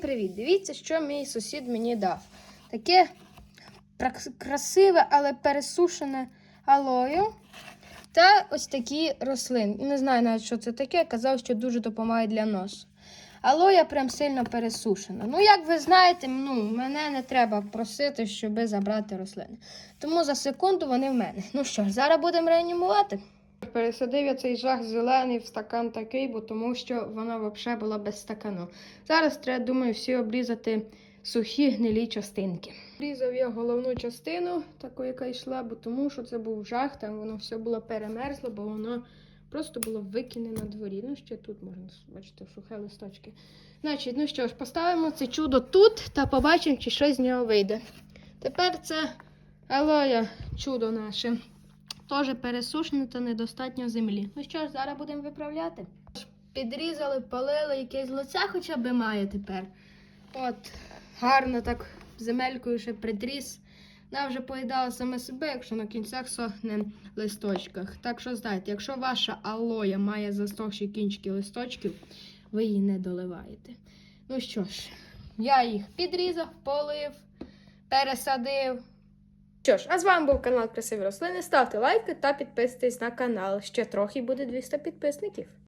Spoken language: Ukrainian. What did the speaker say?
Привіт! Дивіться, що мій сусід мені дав. Таке красиве, але пересушене алою. Та ось такі рослини. Не знаю навіть, що це таке. Казав, що дуже допомагає для носу. Алоя прям сильно пересушена. Ну, як ви знаєте, ну, мене не треба просити, щоб забрати рослини. Тому за секунду вони в мене. Ну що ж, зараз будемо реанімувати. Пересадив я цей жах зелений в стакан такий, бо тому що вона взагалі була без стакану. Зараз треба, думаю, всі обрізати сухі гнилі частинки. Обрізав я головну частину, таку, яка йшла, бо тому що це був жах, там воно все було перемерзло, бо воно просто було викинене на дворі. Ну, ще тут можна бачити сухе листочки. Значить, ну що ж, поставимо це чудо тут та побачимо, чи щось з нього вийде. Тепер це алоя чудо наше. Теж пересушене та недостатньо землі. Ну що ж, зараз будемо виправляти. Підрізали, палили, якесь лице хоча б має тепер. От, гарно так земелькою ще притріс. Вона вже поїдала саме себе, якщо на кінцях сохне листочках. Так що знаєте, якщо ваша алоя має засохші кінчики листочків, ви її не доливаєте. Ну що ж, я їх підрізав, полив, пересадив. Що ж, а з вами був канал Красиві рослини. Ставте лайки та підписуйтесь на канал. Ще трохи буде 200 підписників.